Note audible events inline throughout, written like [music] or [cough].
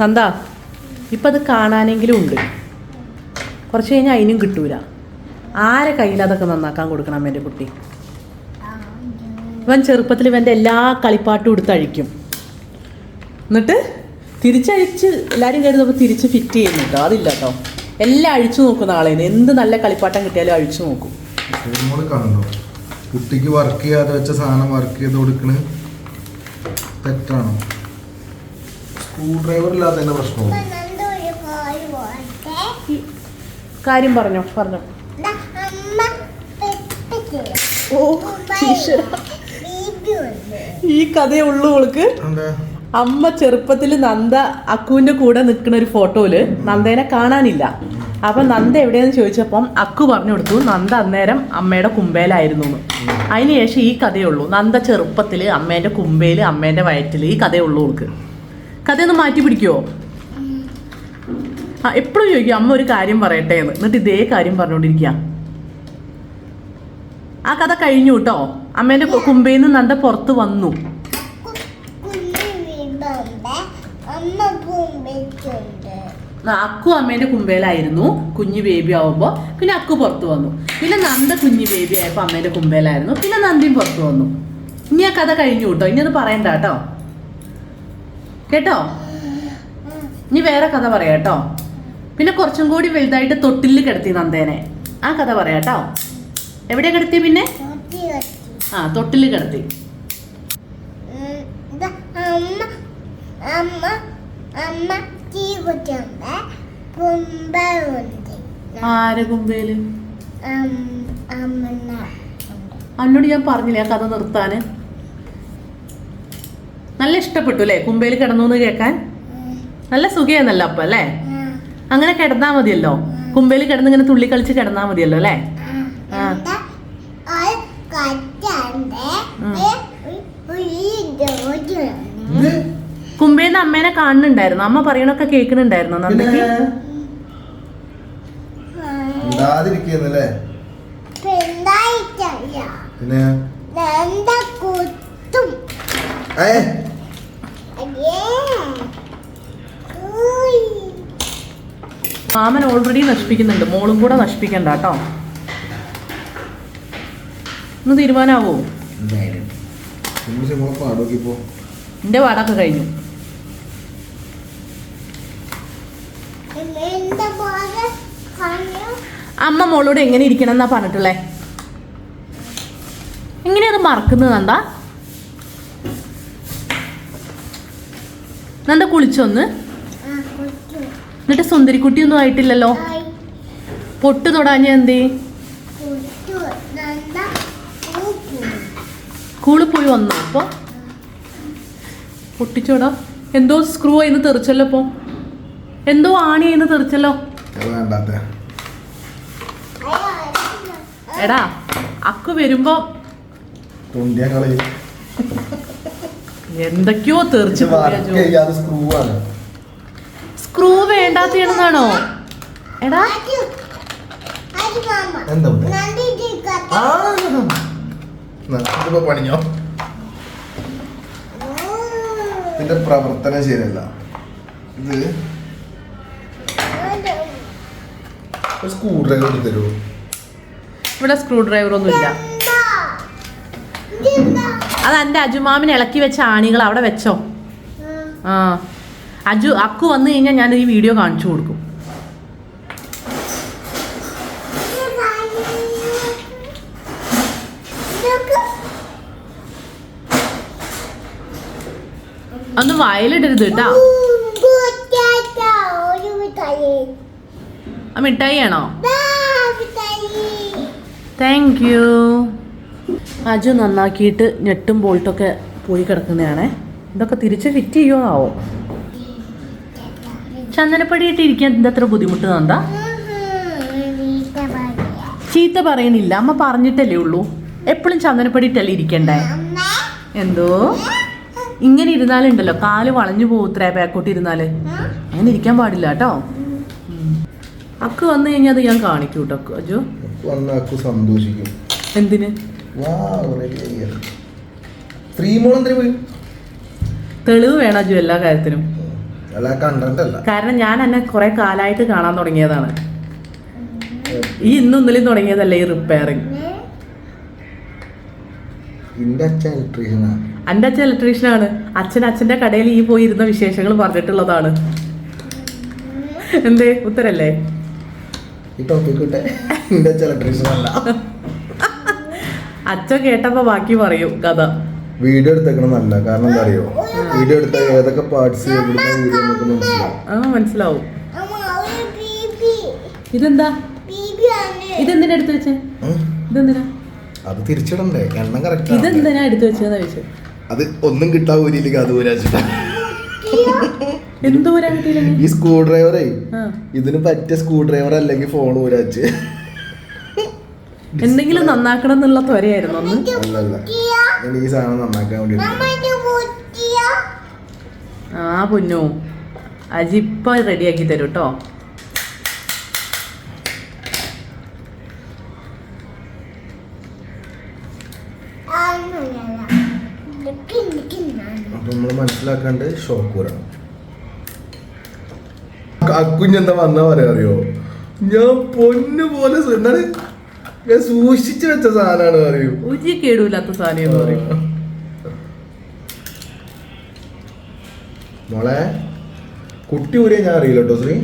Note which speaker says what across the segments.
Speaker 1: നന്ദാ ഇപ്പം അത് കാണാനെങ്കിലും ഉണ്ട്. കുറച്ച് കഴിഞ്ഞാൽ അതിനും കിട്ടൂല. ആരെ കയ്യിൽ അതൊക്കെ നന്നാക്കാൻ കൊടുക്കണം അമ്മേന്റെ കുട്ടി? ഇവൻ ചെറുപ്പത്തിൽ ഇവന്റെ എല്ലാ കളിപ്പാട്ടും എടുത്ത് അഴിക്കും. എന്നിട്ട് തിരിച്ചഴിച്ച് എല്ലാവരും കരുതുമ്പോൾ തിരിച്ച് ഫിറ്റ് ചെയ്യുന്നു കേട്ടോ അതില്ല കേട്ടോ എല്ലാം അഴിച്ചു നോക്കുന്ന ആളേന് എന്ത് നല്ല കളിപ്പാട്ടം കിട്ടിയാലും അഴിച്ചു നോക്കും.
Speaker 2: കുട്ടിക്ക് വർക്ക് ചെയ്യാതെ വെച്ച സാധനം വർക്ക് ചെയ്ത് കൊടുക്കണ തെറ്റാണോ? സ്ക്രൂ ഡ്രൈവർ ഇല്ലാത്തതിന്റെ പ്രശ്നവും.
Speaker 1: കാര്യം പറഞ്ഞോ പറഞ്ഞോ. ഓ ഈശ്വരാ. ഈ കഥയേ ഉള്ളൂ അവൾക്ക് അമ്മ ചെറുപ്പത്തിൽ നന്ദ അക്കുവിന്റെ കൂടെ നിൽക്കുന്ന ഒരു ഫോട്ടോയിൽ നന്ദേനെ കാണാനില്ല. അപ്പൊ നന്ദ എവിടെയെന്ന് ചോദിച്ചപ്പം അക്കു പറഞ്ഞു കൊടുത്തു നന്ദ അന്നേരം അമ്മയുടെ കുമ്പേലായിരുന്നു എന്ന് അതിനുശേഷം ഈ കഥയുള്ളൂ നന്ദ ചെറുപ്പത്തിൽ അമ്മേന്റെ കുമ്പേൽ അമ്മേന്റെ വയറ്റിൽ ഈ കഥയുള്ളൂ അവൾക്ക് കഥയൊന്ന് മാറ്റി പിടിക്കുവോ? ആ എപ്പോഴും ചോദിക്കും അമ്മ ഒരു കാര്യം പറയട്ടെ എന്ന്. എന്നിട്ട് ഇതേ കാര്യം പറഞ്ഞുകൊണ്ടിരിക്കുക ആ കഥ കഴിഞ്ഞു കേട്ടോ അമ്മേന്റെ കുമ്പയിൽ നിന്ന് നന്ദ പുറത്ത് വന്നു. അക്കു അമ്മേന്റെ കുമ്പേലായിരുന്നു. കുഞ്ഞു ബേബി ആവുമ്പോ പിന്നെ അക്കു പുറത്തു വന്നു. പിന്നെ നന്ദ കുഞ്ഞു ബേബി ആയപ്പോ അമ്മേന്റെ കുമ്പേലായിരുന്നു. പിന്നെ നന്ദിയും പുറത്തു വന്നു. ഇനി ആ കഥ കഴിഞ്ഞു കേട്ടോ ഇനി അത് പറയണ്ട കേട്ടോ കേട്ടോ? ഇനി വേറെ കഥ പറയാം കേട്ടോ. പിന്നെ കുറച്ചും കൂടി വലുതായിട്ട് തൊട്ടിൽ കിടത്തി നന്ദേനെ. ആ കഥ പറയാം കേട്ടോ. എവിടെ കിടത്തി പിന്നെ? ആ തൊട്ടിൽ കിടത്തി. ആരെ
Speaker 3: കുമ്പേൽ?
Speaker 1: അന്നോട് ഞാൻ പറഞ്ഞില്ലേ ആ കഥ നിർത്താന്? നല്ല ഇഷ്ടപ്പെട്ടു അല്ലേ? കുമ്പേൽ കിടന്നു എന്ന് കേൾക്കാൻ? നല്ല സുഖയാന്നല്ലോ അപ്പൊ അല്ലേ? അങ്ങനെ കിടന്നാ മതിയല്ലോ. കുമ്പേൽ കിടന്ന് ഇങ്ങനെ തുള്ളി കളിച്ച് കിടന്നാ മതിയല്ലോ അല്ലേ? കുമ്പേന്ന് അമ്മേനെ കാണുന്നുണ്ടായിരുന്നു. അമ്മ പറയണൊക്കെ കേൾക്കുന്നുണ്ടായിരുന്നു
Speaker 3: നന്ദിക്ക്
Speaker 2: പിന്നെ?
Speaker 3: എന്താ കുത്തും.
Speaker 2: ഏ
Speaker 3: അയ്യേ ഉയ്.
Speaker 1: മാമൻ ഓൾറെഡി നശിപ്പിക്കുന്നുണ്ട്. മോളും കൂടെ നശിപ്പിക്കണ്ട കേട്ടോ. ഒന്ന് തീരുമാനാവോ? എന്റെ പാടൊക്കെ കഴിഞ്ഞു. അമ്മ മോളോട് എങ്ങനെ ഇരിക്കണം എന്നാ പറഞ്ഞിട്ടുള്ളേ? എങ്ങനെയത് മറക്കുന്നത് നന്ദ? നന്ദ കുളിച്ചൊന്ന് എന്നിട്ട് സുന്ദരിക്കുട്ടിയൊന്നും ആയിട്ടില്ലല്ലോ?
Speaker 3: ആയി.
Speaker 1: പൊട്ട് തൊടാഞ്ഞ എന്തേ? കൂൾ പോയി വന്നോ? അപ്പൊ? പൊട്ടിച്ചോടാ. എന്തോ സ്ക്രൂ ആയിന്ന് തെറിച്ചല്ലോ ഇപ്പൊ. എന്തോ ആണി ആയിന്ന് തെറിച്ചല്ലോ. എടാ അക്കു വരുമ്പോ എന്തൊക്കെയോ തെറിച്ചു
Speaker 2: സ്ക്രൂ ആണ്.
Speaker 1: സ്ക്രൂ വേണ്ടാത്തയാണെന്നാണോ? എടാ.
Speaker 2: പണിഞ്ഞോ? ഇതിന്റെ പ്രവർത്തനം ശരിയല്ല ഇത് ഒരു സ്ക്രൂ ഡ്രൈവർ തരുമോ
Speaker 1: ഇവിടെ സ്ക്രൂ ഡ്രൈവർ ഒന്നും ഇല്ല. അത് എന്റെ അജുമാമിന് ഇളക്കി വെച്ച ആണികൾ അവിടെ വെച്ചോ. ആ. അജു അക്കു വന്നു കഴിഞ്ഞാൽ ഞാൻ ഈ വീഡിയോ കാണിച്ചു കൊടുക്കും. ഒന്ന് വായിലിടരുത് കേട്ടാ
Speaker 3: മിഠായി
Speaker 1: ആണോ താങ്ക് യു അജു നന്നാക്കിയിട്ട് ഞെട്ടും ബോൾട്ടൊക്കെ പോയി കിടക്കുന്നതാണേ. ഇതൊക്കെ തിരിച്ച് ഫിറ്റ് ചെയ്യുമോ ചന്ദനപ്പടി ഇട്ട് ഇരിക്കാൻ എന്താ അത്ര ബുദ്ധിമുട്ട്
Speaker 3: തന്താ
Speaker 1: ചീത്ത പറയണില്ല അമ്മ പറഞ്ഞിട്ടല്ലേ ഉള്ളൂ. എപ്പോഴും ചന്ദനപ്പടി ഇട്ടല്ലേ ഇരിക്കണ്ടേ? എന്തോ? ഇങ്ങനെ ഇരുന്നാലുണ്ടല്ലോ കാൽ വളഞ്ഞു പോകൂത്രേ ബാക്കോട്ട് ഇരുന്നാൽ. അങ്ങനെ ഇരിക്കാൻ പാടില്ല കേട്ടോ. അക്ക് വന്നു കഴിഞ്ഞാൽ അത് ഞാൻ കാണിക്കൂ കേട്ടോ അജു?
Speaker 2: അക്കു സന്തോഷിക്കും.
Speaker 1: എന്തിന്? തെളിവ് വേണം അജു എല്ലാ കാര്യത്തിനും. കാരണം ഞാൻ എന്നെ കുറെ കാലമായിട്ട് കാണാൻ തുടങ്ങിയതാണ്. ഈ ഇന്നും ഇന്നലെയും തുടങ്ങിയതല്ലേ ഈ റിപ്പയറിങ്
Speaker 2: എന്റെ അച്ഛൻ ഇലക്ട്രീഷ്യനാ
Speaker 1: എന്റെ അച്ഛൻ ഇലക്ട്രീഷ്യനാണ് അച്ഛൻ അച്ഛന്റെ കടയിൽ ഈ പോയിരുന്ന വിശേഷങ്ങൾ പറഞ്ഞിട്ടുള്ളതാണ്. എന്തേ? ഉത്തരല്ലേ?
Speaker 2: അച്ഛൻ
Speaker 1: കേട്ടപ്പോ ബാക്കി പറയും കഥ.
Speaker 2: വീഡിയോ എടുത്തേക്കണം നല്ല. കാരണം എന്താ അറിയോ വീഡിയോ എടുത്ത ഏതൊക്കെ പാർട്സ് എവിടുന്ന വീഡിയോ നമുക്ക് മനസ്സിലാവും.
Speaker 1: ആ മനസ്സിലാവും. ഇതെന്താ? ഇതെന്തിനാ എടുത്തു വെച്ചേ. ഇതെന്തിനാ?
Speaker 2: അത് തിരിച്ചിടണ്ടേ? എണ്ണം കറക്റ്റ്
Speaker 1: ഇതെന്തിനാ എടുത്തു വെച്ചതെന്ന് ചോദിച്ചു?
Speaker 2: അത് ഒന്നും കിട്ടാൻ ഊരിയില്ലെങ്കിൽ അത് ഊരാച്ചിട്ടാ
Speaker 1: എന്തോ
Speaker 2: ഈ സ്ക്രൂ ഡ്രൈവറേ ഇതിന് പറ്റിയ സ്ക്രൂ ഡ്രൈവർ അല്ലെങ്കിൽ ഫോൺ ഊരാച്ച്
Speaker 1: എന്തെങ്കിലും നന്നാക്കണം എന്നുള്ള ത്വരയായിരുന്നു ഒന്ന്
Speaker 2: ഞാൻ ഈ സാധനം നന്നാക്കാൻ വേണ്ടി
Speaker 1: ആ പൊന്നു. അജിപ്പ റെഡിയാക്കി തരും കേട്ടോ
Speaker 2: അപ്പൊ നമ്മൾ മനസ്സിലാക്കാണ്ട് ഷോക്ക് വരണം. അക്കുഞ്ഞെന്താ വന്നാ പറയാ അറിയോ ഞാൻ പൊന്നു പോലെ എന്താണ്? ഞാൻ സൂക്ഷിച്ചു വെച്ച സാധനമാണ് പറയൂ.
Speaker 1: ഉജി കേടൂലാത്ത സാധനം എന്ന് പറയും.
Speaker 2: മോളെ കുട്ടി ഊരിയ ഞാൻ അറിയില്ല കേട്ടോ ശ്രീ.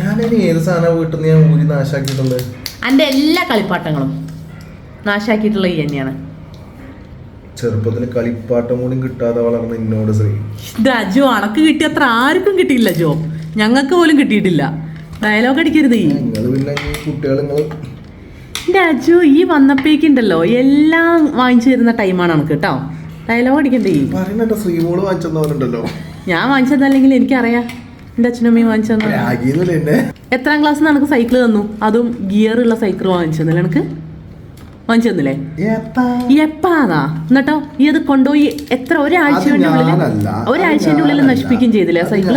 Speaker 2: ഞാനിനി ഏത് സാധനം വീട്ടിൽ നിന്ന് ഞാൻ ഊരി നാശാക്കിയിട്ടുള്ളത്
Speaker 1: എന്റെ എല്ലാ കളിപ്പാട്ടങ്ങളും നാശാക്കിയിട്ടുള്ള ഈ തന്നെയാണ്.
Speaker 2: ചെറുപ്പത്തിൽ കളിപ്പാട്ടം കൂടി കിട്ടാതെ വളർന്ന എന്നോട് ശ്രീ.
Speaker 1: ഇത് അജോ അണക്ക് കിട്ടിയത്ര ആർക്കും കിട്ടിയില്ല ജോ. ഞങ്ങൾക്ക് പോലും കിട്ടിയിട്ടില്ല. ഡയലോഗ് അടിക്കരുത്. ഈ എന്റെ അജു ഈ വന്നപ്പോഴേക്കുണ്ടല്ലോ എല്ലാം വാങ്ങിച്ചു തരുന്ന ടൈമാണ് നമുക്ക് കേട്ടോ ഡയലോഗ് അടിക്കണ്ടേ? ഈ ഞാൻ വാങ്ങിച്ചതല്ലെങ്കിൽ എനിക്കറിയാം. എന്റെ അച്ഛനും അമ്മയും
Speaker 2: എന്നെ?
Speaker 1: എത്രാം ക്ലാസ് എനിക്ക് സൈക്കിൾ തന്നു. അതും ഗിയർ ഉള്ള സൈക്കിൾ വാങ്ങിച്ചു തന്നില്ല എനിക്ക് വാങ്ങിച്ചു തന്നില്ലേ? എപ്പാന്നാ എന്നിട്ടോ ഈ അത് കൊണ്ടുപോയി എത്ര
Speaker 2: ഞാനല്ല.
Speaker 1: ഒരാഴ്ചയുടെ ഉള്ളിൽ. നശിപ്പിക്കുകയും ചെയ്തില്ലേ
Speaker 2: സൈക്കിൾ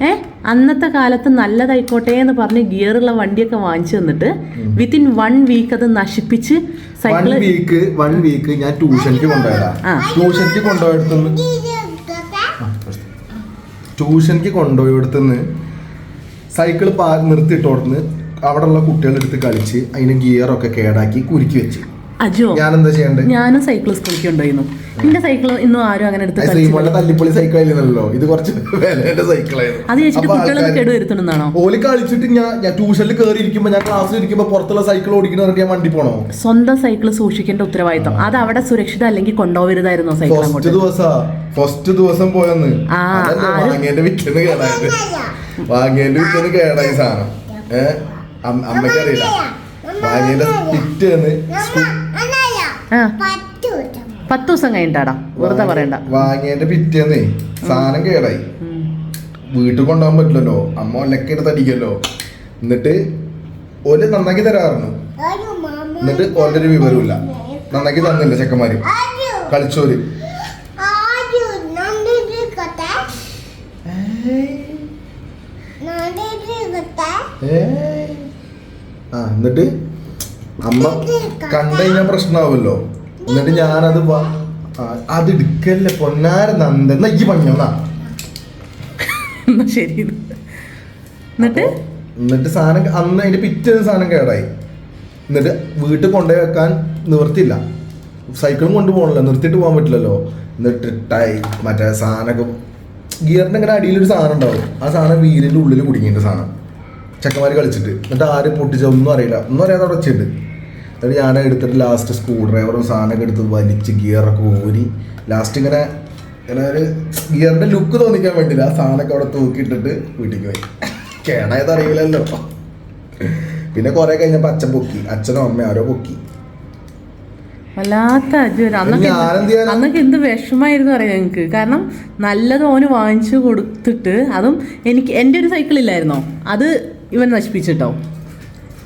Speaker 1: ഏ? അന്നത്തെ കാലത്ത് നല്ലതായിക്കോട്ടെ എന്ന് പറഞ്ഞ് ഗിയറുള്ള വണ്ടിയൊക്കെ വാങ്ങിച്ചു തന്നിട്ട് വിത്തിൻ വൺ വീക്ക് അത് നശിപ്പിച്ച്
Speaker 2: one
Speaker 1: cycle
Speaker 2: week one week ഞാൻ ട്യൂഷനിക്ക് കൊണ്ടുപോയതാ. ട്യൂഷനിക്ക് കൊണ്ടുപോയടുത്തുനിന്ന് ട്യൂഷനിക്ക് കൊണ്ടുപോയടുത്തുനിന്ന് സൈക്കിൾ നിർത്തിയിട്ടോടുന്ന് അവിടെയുള്ള കുട്ടികളെടുത്ത് കളിച്ച് അതിന് ഗിയറൊക്കെ കേടാക്കി കുരുക്കി വെച്ച്.
Speaker 1: അജോ
Speaker 2: ഞാനെന്താ എന്താ ചെയ്യണ്ടേ?
Speaker 1: ഞാനും സൈക്കിൾ സ്കൂളിലേക്ക് ഉണ്ടായിരുന്നു. എന്റെ സൈക്കിൾ ഇന്നും ആരും അങ്ങനെ എടുത്ത് കളിച്ചില്ല.
Speaker 2: ശ്രീമോളുടെ തല്ലിപ്പൊളി സൈക്കിൾ ആയിരുന്നല്ലോ. ഇത് കുറച്ച് വിലയുടെ സൈക്കിളായിരുന്നു
Speaker 1: അത്
Speaker 2: അപ്പൊ
Speaker 1: കുട്ടികളൊക്കെ
Speaker 2: ആൾക്കാര്
Speaker 1: വരുത്തുന്നുണ്ടാണോ?
Speaker 2: ഓൽ കളിച്ചിട്ട് ഞാൻ ഞാൻ ട്യൂഷനിൽ കയറി ഇരിക്കുമ്പോ ഞാൻ ക്ലാസ്സിൽ ഇരിക്കുമ്പോ പുറത്തുള്ള സൈക്കിൾ ഓടിക്കുന്ന പറഞ്ഞിട്ട് ഞാൻ വണ്ടി പോണോ?
Speaker 1: സ്വന്തം സൈക്കിൾ സൂക്ഷിക്കേണ്ട ഉത്തരവാദിത്തം. അത് അവിടെ സുരക്ഷിത അല്ലെങ്കിൽ കൊണ്ടുപോകരുതായിരുന്നോ സൈക്കിൾ
Speaker 2: ഫസ്റ്റ്
Speaker 1: അങ്ങോട്ട്?
Speaker 2: ദിവസാ. ഫസ്റ്റ് ദിവസം പോയെന്ന്.
Speaker 1: ആ,
Speaker 2: അതല്ലേ
Speaker 1: ആര്?
Speaker 2: വാങ്ങിയതിന്റെ വിറ്റന്ന് കേടായത്? വാങ്ങിയതിന്റെ വിറ്റന്ന് കേടായി സാധനം. ഏഹ് അമ്മക്കറിയില്ല അമ്മയ്ക്ക് അറിയില്ല വാങ്ങിയതിന്റെ പിറ്റേന്ന് സ്കൂ-
Speaker 3: പത്ത് ദിവസം
Speaker 1: കഴിഞ്ഞിട്ടാടാ. വെറുതെ പറയണ്ട.
Speaker 2: വാങ്ങിയതിന്റെ പിറ്റേന്നേ സാധനം കേടായി. വീട്ടിൽ കൊണ്ടുപോകാൻ പറ്റില്ലല്ലോ. അമ്മ ഒലക്കെ എടുത്ത് അടിക്കല്ലോ എന്നിട്ട് ഒരു നന്നാക്കി തരാറുണ്ട്. എന്നിട്ട് ഓന്റെ ഒരു വിവരമില്ല നന്നാക്കി തന്നില്ല ചെക്കന്മാര്? കളിച്ചോര്. ആ എന്നിട്ട് അമ്മ കണ്ടു കഴിഞ്ഞാൽ പ്രശ്നമാവുമല്ലോ എന്നിട്ട് ഞാനത് അത് എടുക്കല്ലേ പൊന്നാര നന്ദ ഈ പണിയൊന്നാ
Speaker 1: ശരി. എന്നിട്ട്?
Speaker 2: എന്നിട്ട് സാധനം അന്ന് അതിന്റെ പിറ്റേ സാധനം കേടായി. എന്നിട്ട് വീട്ടിൽ കൊണ്ടുപോയി വെക്കാൻ നിവർത്തില്ല സൈക്കിളും കൊണ്ടുപോകണല്ലോ നിർത്തിയിട്ട് പോകാൻ പറ്റില്ലല്ലോ. എന്നിട്ട് ടൈ മറ്റേ സാധനമൊക്കെ ഗിയറിന്റെ ഇങ്ങനെ അടിയിലൊരു സാധനം ഉണ്ടാവും. ആ സാധനം വീലിന്റെ ഉള്ളിൽ കുടുങ്ങിയിട്ട് സാധനം. ചെക്കന്മാർ കളിച്ചിട്ട്. എന്നിട്ട് ആരും പൊട്ടിച്ച ഒന്നും അറിയില്ല. ഒന്നും അറിയാതെ അവിടെ വെച്ചിട്ടുണ്ട് എന്നിട്ട് ഞാൻ എടുത്തിട്ട് ലാസ്റ്റ് സ്ക്രൂ ഡ്രൈവറും സാധനമൊക്കെ എടുത്ത് വലിച്ച് ഗിയറൊക്കെ ഊരി ലാസ്റ്റ് ഇങ്ങനെ ഇങ്ങനെ ഒരു ഗിയറിന്റെ ലുക്ക് തോന്നിക്കാൻ വേണ്ടിയില്ല. ആ സാധനമൊക്കെ അവിടെ തൂക്കിയിട്ടിട്ട് വീട്ടിലേക്ക് പോയി. കേടായത് അറിയില്ലല്ലോ. പിന്നെ കുറെ കഴിഞ്ഞപ്പോ അച്ഛൻ പൊക്കി. അച്ഛനും അമ്മയും ആരോ പൊക്കി.
Speaker 1: വല്ലാത്ത അന്നൊക്കെ എന്ത്-? അന്നൊക്കെ വിഷമായിരുന്നു അറിയാം ഞങ്ങൾക്ക് കാരണം നല്ലത് ഓന് വാങ്ങിച്ചു കൊടുത്തിട്ട് അതും എനിക്ക് എന്റെ ഒരു സൈക്കിൾ ഇല്ലായിരുന്നോ? അത് ഇവൻ നശിപ്പിച്ചിട്ടോ?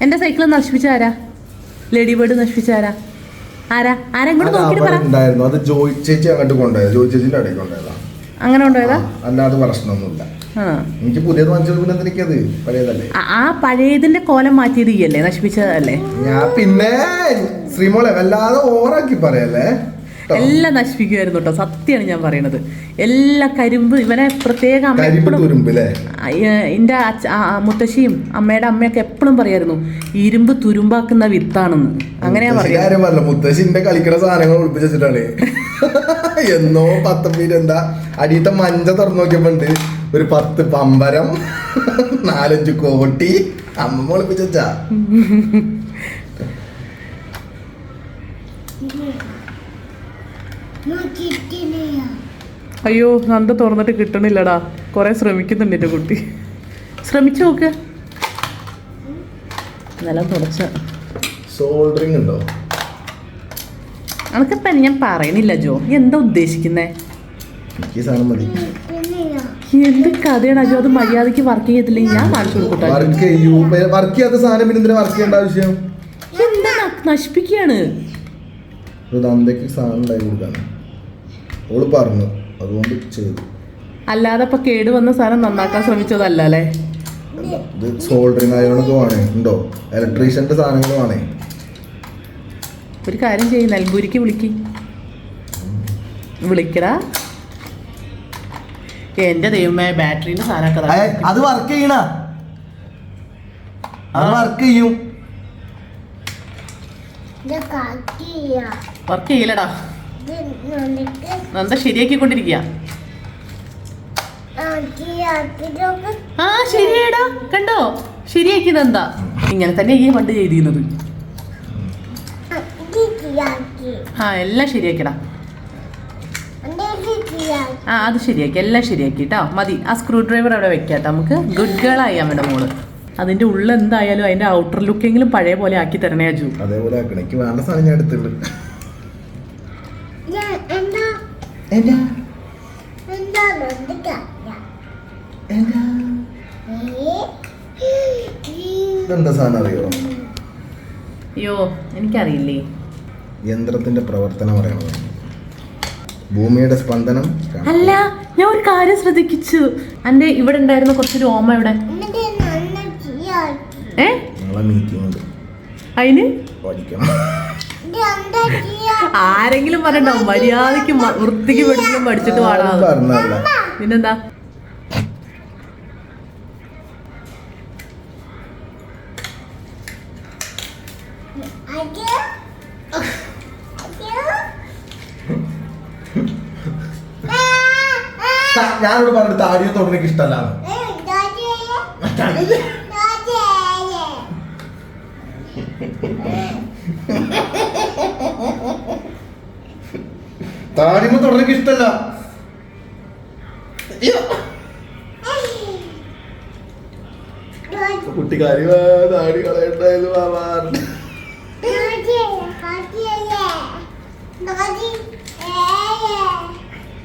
Speaker 1: എന്റെ സൈക്കിൾ നശിപ്പിച്ച ആരാ? ലേഡി ബേർഡ് നശിപ്പിച്ച ആരാ? ആരാ? ആരാ ഇങ്ങോട്ട് നോക്കിയിട്ട് പറ.
Speaker 2: ഉണ്ടായിരുന്നു അത് ജോയി ചേച്ചി അങ്ങോട്ട് കൊണ്ടുപോയത്. ജോയി ചേച്ചിന്റെ അടയിൽ കൊണ്ടുപോയതാ.
Speaker 1: അങ്ങനെ കൊണ്ടുപോയതാ?
Speaker 2: അല്ലാതെ പ്രശ്നമൊന്നുമില്ല. എനിക്ക് പുതിയത് വാങ്ങിച്ചത് പിന്നെ എനിക്കത് പഴയതല്ലേ?
Speaker 1: ആ- പഴയതിന്റെ കോലം മാറ്റിയത് ഈ അല്ലേ നശിപ്പിച്ചതല്ലേ?
Speaker 2: ഞാൻ പിന്നെ ശ്രീമോളെ വല്ലാതെ ഓവറാക്കി പറയല്ലേ.
Speaker 1: എല്ലാം നശിപ്പിക്കുമായിരുന്നു കേട്ടോ. സത്യമാണ് ഞാൻ പറയണത്. എല്ലാ കരിമ്പ് ഇവനെ പ്രത്യേക അമ്മ എപ്പോഴും എന്റെ മുത്തശ്ശിയും അമ്മയുടെ അമ്മയൊക്കെ എപ്പോഴും പറയായിരുന്നു ഇരുമ്പ് തുരുമ്പാക്കുന്ന വിത്താണെന്ന്. അങ്ങനെയാ പറയാ.
Speaker 2: മുത്തശ്ശിന്റെ സാധനങ്ങൾ ഒളിപ്പിച്ച് [laughs] എന്നോ പത്തപ്പീര് എന്താ അടിയത്തെ മഞ്ച തുറന്നു നോക്കിയപ്പോണ്ട്. ഒരു പത്ത് പമ്പരം [laughs] നാലഞ്ച് കോട്ടി അമ്മ ഒളിപ്പിച്ച് [laughs]
Speaker 1: അയ്യോ നന്ദ തുറന്നിട്ട് കിട്ടണില്ലടാ. കുറെ ശ്രമിക്കുന്നുണ്ട് എന്റെ കുട്ടി. ശ്രമിച്ചു നോക്ക്. നിലം തുടച്ച.
Speaker 2: സോൾഡറിങ് ഉണ്ടോ?
Speaker 1: അനക്കപ്പ ഞാൻ പറയണില്ല ജോ. എന്താ ഉദ്ദേശിക്കുന്നേ? എന്ത് കഥയാണ് അജോ അത് മര്യാദയ്ക്ക് വർക്ക് ചെയ്തില്ലെങ്കിൽ ഞാൻ കാണിച്ചു കൊടുക്കട്ടെ
Speaker 2: വർക്ക് ചെയ്യൂ. വർക്ക് ചെയ്യാത്ത സാധനം പിന്നെ വർക്ക് ചെയ്യേണ്ട ആവശ്യം?
Speaker 1: എന്താ നശിപ്പിക്കുകയാണ്
Speaker 2: ഒരു തന്തയ്ക്ക് സാധനം ഉണ്ടായി കൊടുക്കാൻ ഓൾ പറഞ്ഞു. അതുകൊണ്ട് ചെയ്തു.
Speaker 1: അല്ലാതെ ഇപ്പൊ കേട് വന്ന സാധനം നന്നാക്കാൻ ശ്രമിച്ചതല്ല അല്ലേ?
Speaker 2: ഇത് സോൾഡറിങ് ആയതുകൊണ്ടൊക്കെ വേണേ ഉണ്ടോ? ഇലക്ട്രീഷ്യന്റെ സാധനങ്ങൾ വേണേ
Speaker 1: ഒരു കാര്യം ചെയ്യും നൽകൂരിക്ക് വിളിക്ക്. വിളിക്കടാ. എന്റെ ദൈവമേ ബാറ്ററിന്റെ സാധനമൊക്കെ
Speaker 2: അത് വർക്ക് ചെയ്യണ. അത് വർക്ക് ചെയ്യും.
Speaker 1: വർക്ക് ചെയ്യില്ലടാ.
Speaker 3: എന്താ
Speaker 1: നന്ദ ശരിയാക്കിക്കൊണ്ടിരിക്കുക
Speaker 3: ആക്കിയാക്കിയതൊക്കെ
Speaker 1: ആ ശരിയാടാ കണ്ടോ? ശരിയാക്കിയത് എന്താ ഇങ്ങനെ തന്നെ ഈ പണ്ട് ചെയ്തിരുന്നത്. ആ എല്ലാം ശരിയാക്കിടാ ആ അത് ശരിയാക്കി. എല്ലാം ശരിയാക്കി. കേട്ടോ മതി. ആ സ്ക്രൂ ഡ്രൈവർ അവിടെ വെക്കാട്ടോ. നമുക്ക് ഗുഡ് ഗേൾ ആയി അമ്മയുടെ മോൾ. അതിന്റെ ഉള്ളിൽ എന്തായാലും അതിന്റെ ഔട്ടർ ലുക്കെങ്കിലും പഴയ പോലെ ആക്കി തരണേ അജു.
Speaker 2: അതേപോലെ എനിക്ക് വേണ്ട സാധനം ഞാൻ എടുത്തിട്ടുണ്ട്.
Speaker 3: ഞാൻ എന്താ?
Speaker 2: സാധനം അറിയോ?
Speaker 1: അയ്യോ എനിക്കറിയില്ലേ.
Speaker 2: യന്ത്രത്തിന്റെ പ്രവർത്തനം അറിയണം. ഭൂമിയുടെ സ്പന്ദനം
Speaker 1: അല്ല ഞാൻ ഒരു കാര്യം ശ്രദ്ധിച്ചു. എന്റെ ഇവിടെ ഉണ്ടായിരുന്ന കുറച്ച് രോമ ഇവിടെ ഏ? അതിന്
Speaker 2: പഠിക്കണം. [laughs]
Speaker 1: ആരെങ്കിലും പറഞ്ഞോ മര്യാദയ്ക്ക് വൃത്തിക്ക് പഠിച്ചിട്ടും പഠിച്ചിട്ട്
Speaker 2: പറഞ്ഞതല്ല.
Speaker 1: പിന്നെന്താ?
Speaker 2: ഞാനോട് പറഞ്ഞിട്ട് താടിയെ തൊടനക്ക് ഇഷ്ടമല്ല താടിമ തൊടനക്ക് ഇഷ്ടല്ല. താടി കളയണ്ടായത് മാമാറിന്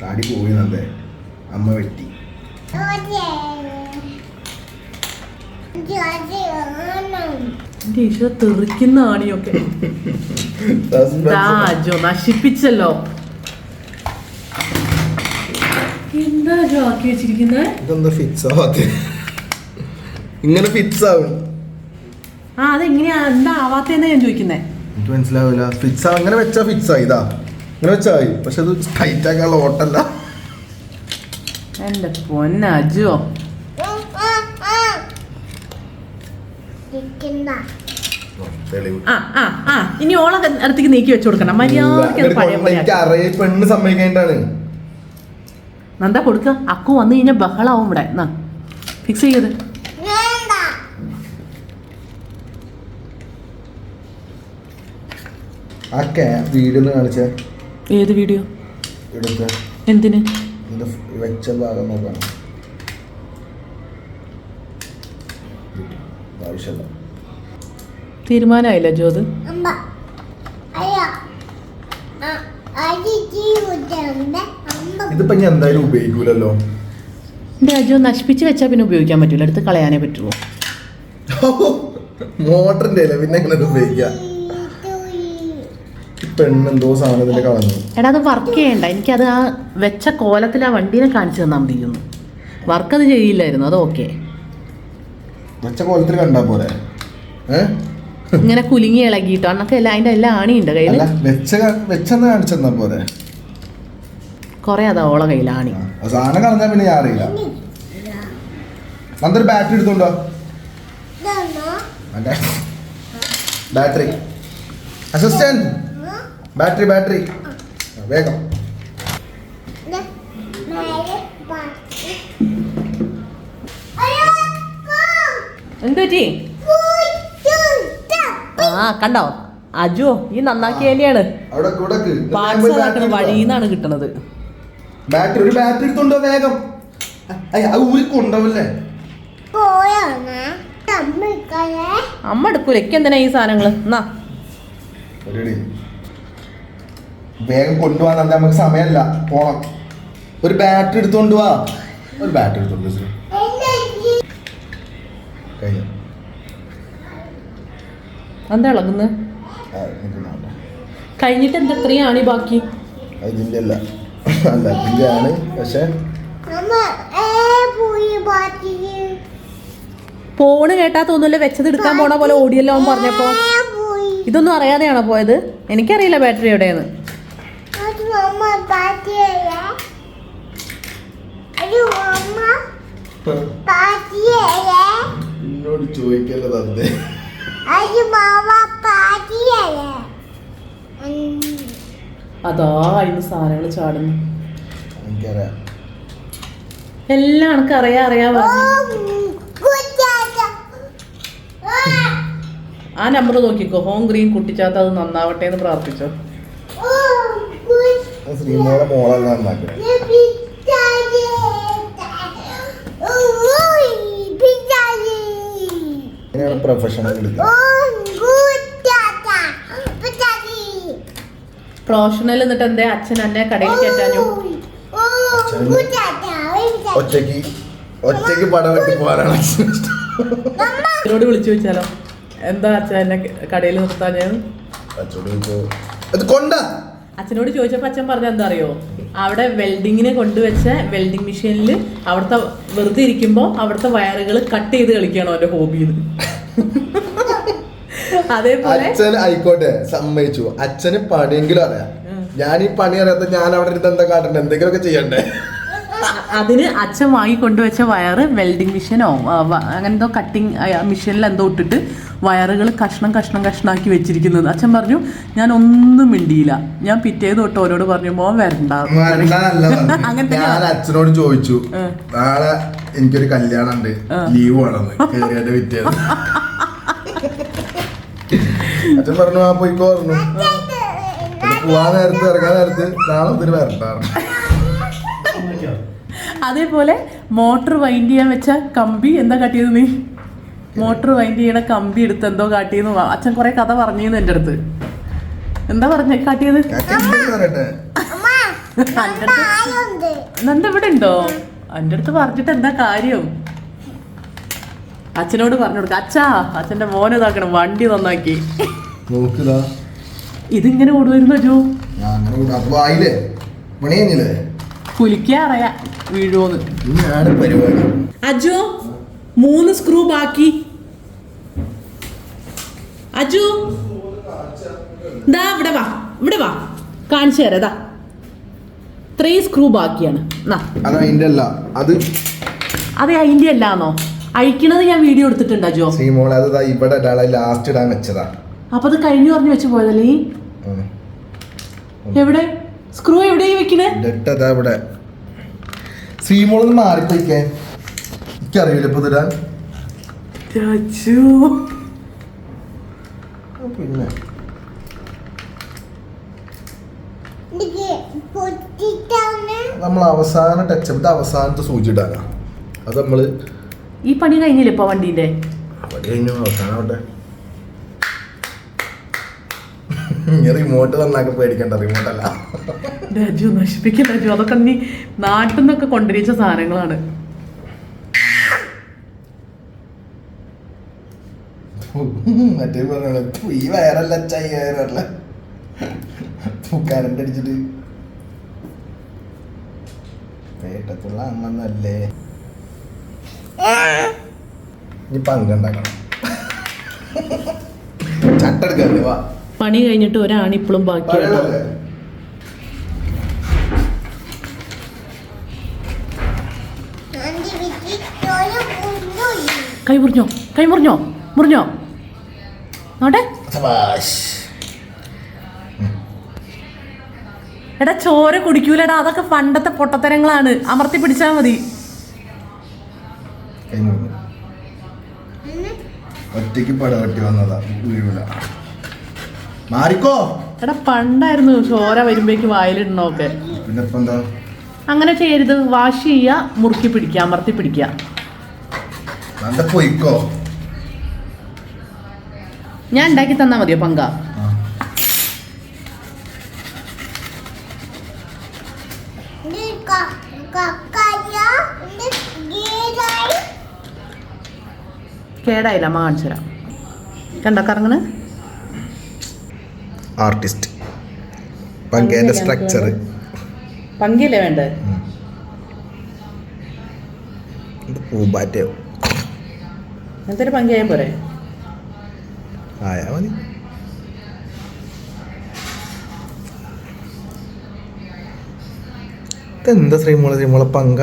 Speaker 2: താടി പോയി നല്ലേ. അമ്മ വെട്ടി.
Speaker 1: ഈശോ തെറിക്കുന്ന ആണിയൊക്കെ. ദാ അജോ നശിപ്പിച്ചല്ലോ. എന്താ അജോ ആക്കി വെച്ചിരിക്കുന്നത്
Speaker 2: ഇതെന്താ ഫിക്സ് ആവാത്ത. ഇങ്ങനെ ഫിക്സ് ആവും
Speaker 1: ആ അതെങ്ങനെയാ? എന്താ ആവാത്തേന്നാ ഞാൻ ചോദിക്കുന്നേ?
Speaker 2: എനിക്ക് മനസ്സിലാവില്ല. ഫിക്സ് അങ്ങനെ വെച്ചാ ഫിക്സ് ആയി ഇതാ. ഇങ്ങനെ വെച്ചായി പക്ഷെ അത് ടൈറ്റ് ആക്കാനുള്ള ഓട്ടല്ല.
Speaker 1: എന്റെ പൊന്ന അജോ
Speaker 2: തെളിവ്.
Speaker 1: ആ ആ ആ. ഇനി ഓളെ അടുത്തേക്ക് നീക്കി വെച്ചു കൊടുക്കണം. മര്യാദയ്ക്ക്
Speaker 2: അറിയ. പെണ്ണ് സമ്മതിക്കേണ്ടാണ്
Speaker 1: നന്ദാ കൊടുക്ക. അക്കു വന്നു കഴിഞ്ഞാൽ ബഹളാവും ഇവിടെ. എന്നാ ഫിക്സ് ചെയ്യത്
Speaker 2: വീഡിയോ കാണിച്ചേ.
Speaker 1: ഏത് വീഡിയോ എന്തിന്?
Speaker 2: വെച്ച ഭാഗം നോക്കണം.
Speaker 1: തീരുമാനമായില്ല
Speaker 3: ജ്യോത് അയ്യോ.
Speaker 2: ഇതിപ്പോ ഞാൻ എന്തായാലും ഉപയോഗിക്കൂലല്ലോ?
Speaker 1: രാജു നശിപ്പിച്ച് വെച്ചാൽ പിന്നെ ഉപയോഗിക്കാൻ പറ്റൂല. എടുത്ത് കളയാനേ പറ്റുള്ളൂ. [laughs]
Speaker 2: മോട്ടറിന്റെ അല്ലേ പിന്നെ എങ്ങനെ ഉപയോഗിക്കാം? പെണ്ണെന്തോ സാധനത്തിന്റെ കളഞ്ഞു
Speaker 1: എടാ അത് വർക്ക് ചെയ്യണ്ട. എനിക്കത് ആ വെച്ച കോലത്തിൽ ആ വണ്ടീനെ കാണിച്ചു തന്നാൽ മതി വർക്ക് അത് ചെയ്യില്ലായിരുന്നു. അത് ഓക്കെ
Speaker 2: വെച്ച കോലത്തിൽ കണ്ടാ പോലെ ഏ?
Speaker 1: ഇങ്ങനെ കുലുങ്ങി ഇളകിട്ടോ അന്നൊക്കെ എല്ലാം അതിന്റെ എല്ലാം ആണിയുണ്ട് കയ്യിൽ
Speaker 2: വെച്ചെന്ന് കാണിച്ചെന്നാ പോലെ
Speaker 1: കൊറേ അതാ ഓള കയ്യിൽ ആണി.
Speaker 2: സാധനം കളഞ്ഞാ പിന്നെ ഞാൻ അറിയില്ല. നന്ദൊരു ബാറ്ററി എടുത്തോണ്ടോ? ബാറ്ററി. അസിസ്റ്റന്റ്. Battery battery. വേഗം.
Speaker 3: അപ്പാ.
Speaker 1: പറ്റി. ആ കണ്ടോ? അജുവോ ഈ നന്നാക്കിയതിന്റെയാണ്
Speaker 2: അവിടെ കൂടക്ക്
Speaker 1: പാർട്സ് അതാക്കണ വഴിന്നാണ് കിട്ടണത്.
Speaker 2: ബാറ്ററി ഒരു ബാറ്ററി എടുത്തോണ്ടോ വേഗം.
Speaker 3: ഊരിക്കൊണ്ടാവില്ലേ?
Speaker 1: അമ്മ എടുക്കൂല. എനിക്ക് എന്തിനാ ഈ സാധനങ്ങൾ? എന്നാ
Speaker 2: വേഗം കൊണ്ടുപോകാൻ നമുക്ക് സമയമല്ല. പോണം. ഒരു ബാറ്ററി എടുത്തോണ്ട് വാ. ഒരു ബാറ്ററി എടുത്തോണ്ട് കഴിഞ്ഞു.
Speaker 1: എന്താ ഇളകുന്നത്. കഴിഞ്ഞിട്ട് എന്താ എത്രയാണ് ബാക്കി?
Speaker 2: അത് ഇതിന്റെ അല്ല അല്ല ഇതിന്റെ ആണ് പക്ഷേ.
Speaker 1: ഫോണ് കേട്ടാ തോന്നൂല്ലേ വെച്ചത് എടുക്കാൻ പോണ പോലെ ഓടിയല്ലോ അവൻ പറഞ്ഞപ്പോ. ഇതൊന്നും അറിയാതെയാണോ പോയത്? എനിക്കറിയില്ല ബാറ്ററി എവിടെയെന്ന്?
Speaker 2: എന്നോട് ചോദിക്കല്ലേ തന്നെ
Speaker 3: അത്
Speaker 1: അതിന് സാധനങ്ങൾ ചാടുന്നു.
Speaker 2: എനിക്കറിയാം.
Speaker 1: എല്ലാം എനിക്ക് അറിയാ അറിയാ.
Speaker 3: ആ,
Speaker 1: നമ്പർ നോക്കിക്കോ. ഹോം ഗ്രീൻ കുട്ടിച്ചാത്ത അത് നന്നാവട്ടെ എന്ന് പ്രാർത്ഥിച്ചോ.
Speaker 2: ശ്രീമോളെ മോളെ നന്നാക്കണം ഇങ്ങനെയാണ് പ്രൊഫഷണൽ.
Speaker 1: പ്രൊഫഷണൽ എന്നിട്ട് എന്തേ? അച്ഛൻ എന്നെ കടയിൽ
Speaker 3: പിച്ചാചി.
Speaker 2: ഒറ്റയ്ക്ക് ഒറ്റയ്ക്ക് പടം വെട്ടി പോകാനാണ് അച്ഛന്
Speaker 1: അച്ഛനോട് വിളിച്ചു ചോദിച്ചാലോ? എന്താ അച്ഛൻ എന്നെ കടയിൽ
Speaker 2: നിർത്താൻ കൊണ്ടാ.
Speaker 1: അച്ഛനോട് ചോദിച്ചപ്പോൾ അച്ഛൻ പറഞ്ഞ എന്താ അറിയോ? അവിടെ വെൽഡിങ്ങിനെ കൊണ്ടുവച്ച വെൽഡിങ് മെഷീനിൽ അവിടുത്തെ വെറുതെ ഇരിക്കുമ്പോൾ അവിടുത്തെ വയറുകൾ കട്ട് ചെയ്ത് കളിക്കുകയാണോ അവന്റെ ഹോബിന്ന്. അതേപോലെ
Speaker 2: അച്ഛൻ ആയിക്കോട്ടെ സമ്മതിച്ചു. അച്ഛന് പണിയെങ്കിലും അറിയാം. ഞാൻ ഈ പണി അറിയാത്ത ഞാൻ അവിടെ ഇരുന്ന് എന്താ കാട്ടണ്ടേ? എന്തെങ്കിലുമൊക്കെ ചെയ്യണ്ടേ?
Speaker 1: അതിന് അച്ഛൻ വാങ്ങി കൊണ്ടുവച്ച വയറ് വെൽഡിങ് മെഷീനോ അങ്ങനെ എന്തോ കട്ടിങ് മെഷീനിൽ എന്തോ ഇട്ടിട്ട് വയറുകൾ കഷ്ണം കഷ്ണം കഷ്ണാക്കി വെച്ചിരിക്കുന്നത്. അച്ഛൻ പറഞ്ഞു ഞാൻ ഒന്നും മിണ്ടിയില്ല. ഞാൻ പിറ്റേ തൊട്ട് ഓരോട് പറഞ്ഞു മോൻ വരണ്ട. [laughs] അങ്ങനെ
Speaker 2: അച്ഛനോട് ചോദിച്ചു. നാളെ എനിക്കൊരു കല്യാണം ഉണ്ട് ലീവ് വേണമെന്ന് വിറ്റേത് അച്ഛൻ പറഞ്ഞു ആ പോയിക്കോ പറഞ്ഞു. പോവാൻ നേരത്ത് ഇറങ്ങാൻ നേരത്ത് നാളെ ഒത്തിരി വരണ്ടാണ്
Speaker 1: അതേപോലെ മോട്ടർ വൈൻഡ് ചെയ്യാൻ വെച്ച കമ്പി എന്താ കാട്ടിയത് നീ? മോട്ടർ വൈൻഡ് ചെയ്യണ കമ്പി എടുത്ത് എന്തോ കാട്ടിയെന്ന് അച്ഛൻ കുറെ കഥ പറഞ്ഞു എന്റെ അടുത്ത്. എന്താ പറഞ്ഞ കാട്ടിയത്? എന്താ. ഇവിടെ ഉണ്ടോ? എന്റെ അടുത്ത് പറഞ്ഞിട്ട് എന്താ കാര്യം? അച്ഛനോട് പറഞ്ഞു കൊടുക്ക. അച്ഛാ അച്ഛന്റെ മോനെ ഇതാക്കണം വണ്ടി നന്നാക്കി. ഇതിങ്ങനെ ഓടുവായിരുന്നു ജോ?
Speaker 2: ഞാൻ അങ്ങനെ വിടും. അപ്പൊ ആയില്ലേ പണി കഴിഞ്ഞില്ലേ
Speaker 1: കുലിക്കാ അറിയാ വീഴുവോന്ന്
Speaker 2: പരിപാടി.
Speaker 1: അജു മൂന്ന് സ്ക്രൂ ബാക്കി. അജു ദാ ഇവിടെ വാ ഇവിടെ വാ. കാണിച്ചു തരാം ദാ. ത്രീ സ്ക്രൂ ബാക്കിയാണ്.
Speaker 2: അത് അതിന്റെ അത്
Speaker 1: അതെ അതിന്റെ അല്ലാന്നോ? അഴിക്കണത് ഞാൻ വീഡിയോ എടുത്തിട്ടുണ്ട് അജോ.
Speaker 2: ശ്രീമോളെ അത് ദാ ഇവിടെ ലാസ്റ്റ് ഇടാൻ വെച്ചതാ.
Speaker 1: അപ്പൊ അത് കഴിഞ്ഞു പറഞ്ഞു വെച്ച് പോയതല്ലേ? എവിടെ? സ്ക്രൂ എവിടെയാ വെക്കണേ?
Speaker 2: ഇട്ടതാ ഇവിടെ. ശ്രീമോളൊന്ന് മാറിപ്പോയിക്കേ. എനിക്കറിയില്ല ഇപ്പൊ
Speaker 1: തരാൻ.
Speaker 2: പിന്നെ. നമ്മൾ അവസാന ടച്ച് അവസാനത്തെ സൂചി ഇടാനാ. അത് നമ്മൾ
Speaker 1: ഈ പണി കഴിഞ്ഞില്ലേ ഇപ്പൊ വണ്ടീന്റെ?
Speaker 2: അവിടെ കഴിഞ്ഞു. അവസാനമാവട്ടെ റിമോട്ട് നന്നാക്കി പേടിക്കണ്ട റിമോട്ടല്ല
Speaker 1: രാജു നശിപ്പിക്കല്ല രാജു അതൊക്കെ നീ നാട്ടിൽ നിന്നൊക്കെ കൊണ്ടുവരിച്ച സാധനങ്ങളാണ്.
Speaker 2: മറ്റേ പറഞ്ഞു ഈ വയറല്ല ചൈ വയറല്ല. കരണ്ട് അടിച്ചിട്ട്. പേട്ടത്തുള്ള അമ്മന്നല്ലേ. ഇനി പങ്കുണ്ടാക്കണം ചട്ടെടുക്കല്ലേ വാ.
Speaker 1: പണി കഴിഞ്ഞിട്ട് ഒരാണ് ഇപ്പോഴും ബാക്കി കേട്ടോ
Speaker 2: പഴയതല്ലേ?
Speaker 3: നന്ദി
Speaker 1: കൈ മുറിഞ്ഞോ? കൈ മുറിഞ്ഞോ? മുറിഞ്ഞോ? നോട്ടെ. എടാ ചോര കുടിക്കൂലടാ. അതൊക്കെ പണ്ടത്തെ പൊട്ടത്തരങ്ങളാണ്. അമർത്തി പിടിച്ചാ മതി.
Speaker 2: ഒറ്റയ്ക്ക് പടവട്ടി വന്നതാ. വീഴൂല മാറിക്കോ.
Speaker 1: എടാ പണ്ടായിരുന്നു ചോര വരുമ്പോഴേക്ക് വായിലിടണമൊക്കെ
Speaker 2: പിന്നെ ഇപ്പൊ എന്താ
Speaker 1: അങ്ങനെ ചെയ്യരുത്. വാഷ് ചെയ്യുക മുറുക്കി പിടിക്കുക അമർത്തി പിടിക്കുക.
Speaker 2: പോയിക്കോ.
Speaker 1: ഞാൻ ഉണ്ടാക്കി തന്നാ മതിയോ പങ്ക. കേടായില്ല അമ്മ കാണിച്ചു തരാം കണ്ടോ കറങ്ങണ്
Speaker 2: ആർട്ടിസ്റ്റ്. പങ്കേന്റെ സ്ട്രക്ചർ
Speaker 1: പങ്കില്ലേ വേണ്ടത്
Speaker 2: പൂമ്പാറ്റയോ?
Speaker 1: എന്തൊരു പങ്കിയായ പോരെ?
Speaker 2: ആയാ മതി. ഇതെന്താ ശ്രീമോളെ? ശ്രീമോളെ പങ്ക?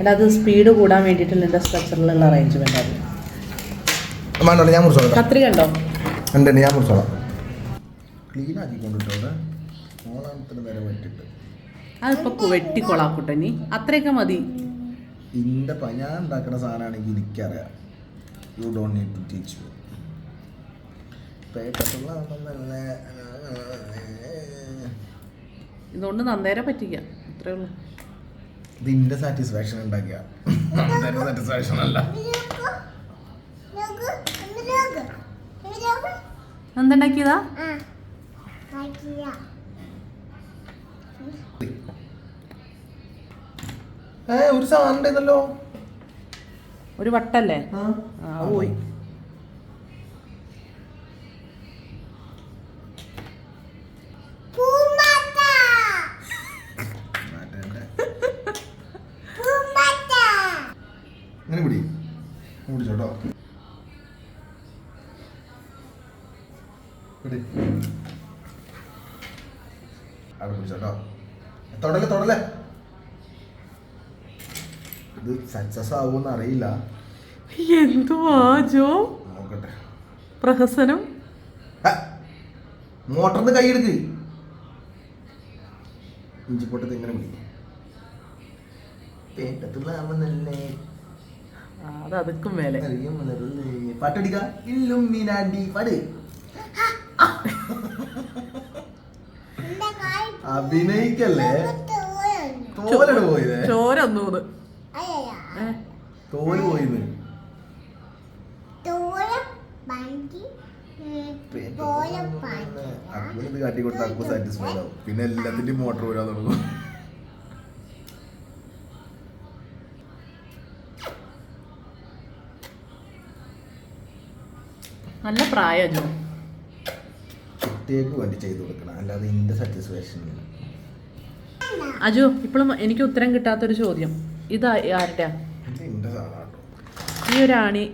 Speaker 1: എടാ അത് സ്പീഡ് കൂടാൻ വേണ്ടിയിട്ടുള്ള സ്ട്രക്ചറിലുള്ള അറേഞ്ച്മെന്റ് ആണ്
Speaker 2: ഞാൻ
Speaker 1: കത്രിക ഉണ്ടോ?
Speaker 2: ഉണ്ട് ഞാൻ മുറിച്ചോളാം ക്ലീൻ ആക്കി കൊണ്ടിട്ടോ മോളാണത്തിന് നേരെ വെട്ടിട്ട്.
Speaker 1: അതിപ്പോ വെട്ടിക്കൊളാക്കൂട്ടെ നീ അത്രയൊക്കെ മതി.
Speaker 2: ഇന്റെ ഞാൻ ഉണ്ടാക്കുന്ന സാധനമാണെങ്കിൽ എനിക്കറിയാം. You don't need to teach പേട്ടത്തുള്ള ആണെന്നല്ലേ.
Speaker 1: ഇതുകൊണ്ട് നന്നേരെ പറ്റിക്കാം. അത്രേ ഉള്ളൂ.
Speaker 2: ഇതിന്റെ സാറ്റിസ്ഫാക്ഷൻ ഉണ്ടാക്കിയ. സാറ്റിസ്ഫാക്ഷൻ അല്ല
Speaker 3: നോക്ക്, നോക്ക്, ഒന്ന് നോക്ക്. ഇത് നോക്ക്.
Speaker 1: എന്തുണ്ടാക്കിയതാ?
Speaker 2: ഒരു സാധനം
Speaker 1: ഒരു വട്ടല്ലേ? ആ പോയി.
Speaker 2: സക്സസ് ആവുമെന്ന് അറിയില്ല.
Speaker 1: എന്തുവാ ജോ?
Speaker 2: നോക്കട്ടെ.
Speaker 1: പ്രഹസനം?
Speaker 2: മോട്ടറിന്ന് കൈയെടുക്ക് ഇഞ്ചിപ്പൊട്ടത്ത് ഇങ്ങനെ പിടി പേട്ടത്തുള്ള
Speaker 1: അത് അതുക്കും മേലെ.
Speaker 2: ഇല്ലും പാട്. അഭിനയിക്കല്ലേ. തോലട് പോയത്?
Speaker 1: ചോര ഒന്നൂന്ന്
Speaker 3: അയ്യയ്യ.
Speaker 1: ഏ,
Speaker 3: തോൽ
Speaker 2: പോയി കാട്ടി കൊടുത്ത അക്കു സാറ്റിസ്ഫൈഡ് ആവും പിന്നെ എല്ലാത്തിന്റെയും മോട്ടർ വരാൻ തുടങ്ങും.
Speaker 1: നല്ല പ്രായം ജോ
Speaker 2: കുട്ടികൾക്ക് വേണ്ടി ചെയ്തു കൊടുക്കണം. അല്ലാതെ ഇന്റെ സാറ്റിസ്ഫാക്ഷൻ
Speaker 1: അജു ഇപ്പോഴും എനിക്ക് ഉത്തരം കിട്ടാത്തൊരു ചോദ്യം. ഇത് ആരുടെയാ
Speaker 3: ആയി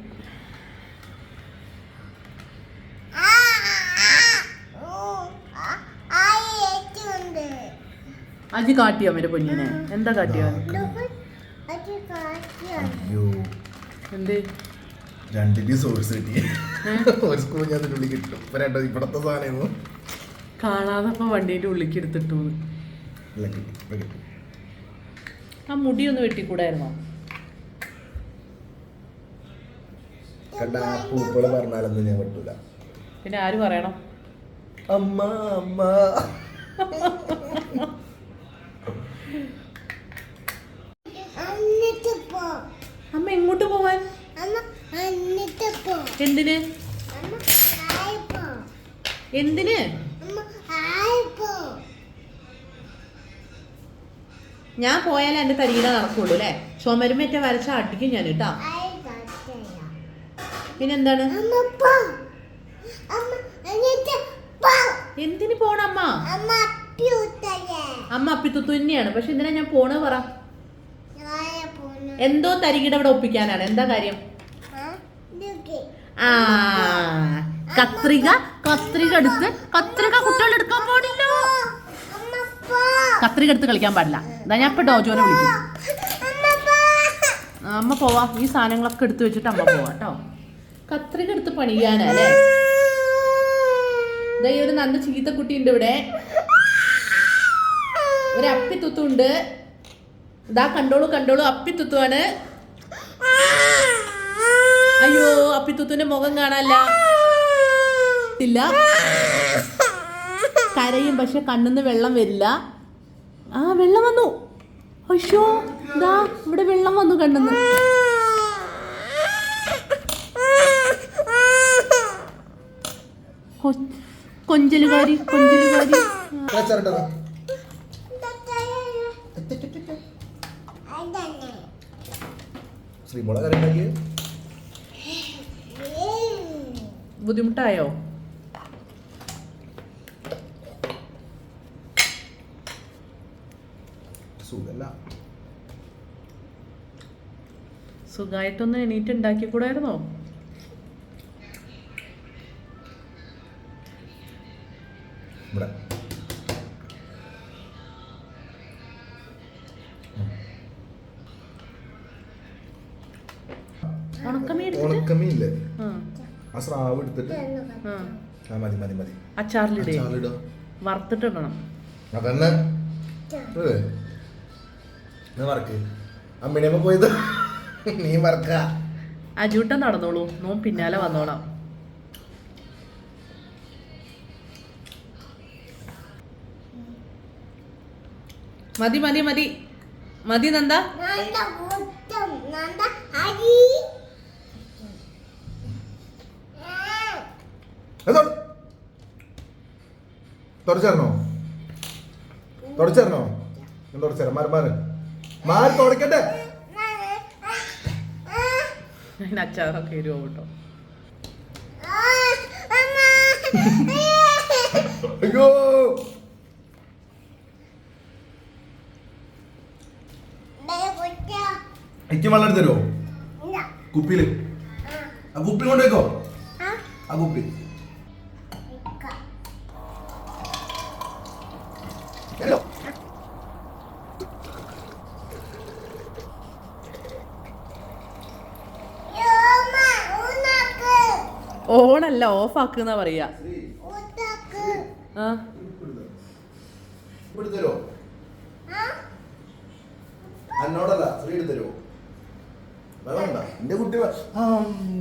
Speaker 1: അജി കാട്ടിയോ മറ്റേ പൊന്നിനെ? എന്താ കാട്ടിയോ? എന്ത്?
Speaker 2: സോഴ്സ് കിട്ടി. ഒരു സ്കൂൾ ഞാൻ ഉള്ളിൽ കിട്ടും രണ്ടോ ഇവിടത്തെ
Speaker 1: കാണാതെ വണ്ടീന്റെ ഉള്ളിലേക്ക് എടുത്തിട്ടു ആ മുടിയൊന്ന് വെട്ടിക്കൂടായിരുന്നോ?
Speaker 2: കണ്ട ആ പൂക്കൾ പറഞ്ഞാലൊന്നും ഞാൻ പറ്റൂല
Speaker 1: പിന്നെ ആര് പറയണം
Speaker 2: അമ്മ അമ്മ.
Speaker 1: അമ്മ എങ്ങോട്ട് പോവാൻ
Speaker 3: അമ്മ, എന്നിട്ട് പോ.
Speaker 1: എന്തിന്
Speaker 3: അമ്മ, ആയി പോ.
Speaker 1: എന്തിന്
Speaker 3: അമ്മ, ആയി പോ.
Speaker 1: ഞാൻ പോയാലേ എന്റെ തരീന നടക്കുള്ളൂ അല്ലേ ചുമരുമേറ്റ വരച്ച അടിക്കും ഞാൻ കേട്ടാ. പിന്നെ എന്തിനു പോണമ്മ
Speaker 3: അമ്മ?
Speaker 1: അപ്പിത്തുത്തു തന്നെയാണ്. പക്ഷെ എന്തിനാ ഞാൻ പോണ പറ. എന്തോ തരികിട ഇവിടെ ഒപ്പിക്കാനാണ്. എന്താ കാര്യം?
Speaker 3: ആ
Speaker 1: കത്രിക കത്രിക എടുത്ത് കത്രിക കുട്ടികൾ എടുക്കാൻ പാടില്ല കത്രിക എടുത്ത് കളിക്കാൻ പാടില്ല. എന്താ ഞാൻ ഇപ്പൊ ഡോജോനെ വിളിക്കും
Speaker 3: അമ്മ
Speaker 1: അമ്മ പോവാ. ഈ സാധനങ്ങളൊക്കെ എടുത്തു വെച്ചിട്ട് അമ്മ പോവാ കേട്ടോ. കത്രിക എടുത്ത് പണിയാനല്ലേ ഈ ഒരു നല്ല ചീത്തക്കുട്ടി ഉണ്ട് ഇവിടെ. ഒരു അപ്പിത്തുത്തുണ്ട്. ഇതാ കണ്ടോളൂ കണ്ടോളൂ അപ്പിത്തുത്തുവാണ്. അയ്യോ അപ്പിത്തുത്തുവിന്റെ മുഖം കാണാല്ല ഇല്ല. കരയും പക്ഷെ കണ്ണിന്ന് വെള്ളം വരില്ല. ആ വെള്ളം വന്നു. അയ്യോ ഇതാ ഇവിടെ വെള്ളം വന്നു കണ്ണിന്ന്. കൊഞ്ചലുകാരി ബുദ്ധിമുട്ടായോ?
Speaker 2: സുഖല്ല.
Speaker 1: സുഖമായിട്ടൊന്ന് എണീറ്റ് ഉണ്ടാക്കി കൂടായിരുന്നോ
Speaker 2: ഇവിടെ. ഉണക്കമീനില്ലേ
Speaker 1: ആ,
Speaker 2: ആ സ്രാവ് എടുത്തിട്ട്.
Speaker 1: ആ.
Speaker 2: മതി മതി മതി.
Speaker 1: അച്ചാറിലിടേ.
Speaker 2: അച്ചാറിലിടുക
Speaker 1: വറുത്തിട്ടിടണം.
Speaker 2: അതന്നെ. വറക്ക്. അമ്മിണിയമ്മ പോയത്. [laughs] നീ വറക്ക.
Speaker 1: അജൂട്ടൻ നടന്നോളൂ. നോ പിന്നാലെ വന്നോളാം. മതി മതി മതി. മതി നന്ദ.
Speaker 2: തുടച്ചേരണോ? തുടച്ചേരണോ? തുടച്ചേരാം. മാറി മാറി. മാറി തുടക്കട്ടെ.
Speaker 1: അതിന് അച്ചാറൊക്കെ കേട്ടോ?
Speaker 2: അയ്യോ. എനിക്ക് വെള്ളം എടുത്ത് തരുമോ കുപ്പിയിൽ. ആ കുപ്പി കൊണ്ട് വെക്കോ ആ കുപ്പി. ഹലോ
Speaker 1: ഓണല്ല ഓഫ് ആക്കുന്ന പറയാ ആ.
Speaker 2: എന്നോടല്ല ശ്രീ തരുമോ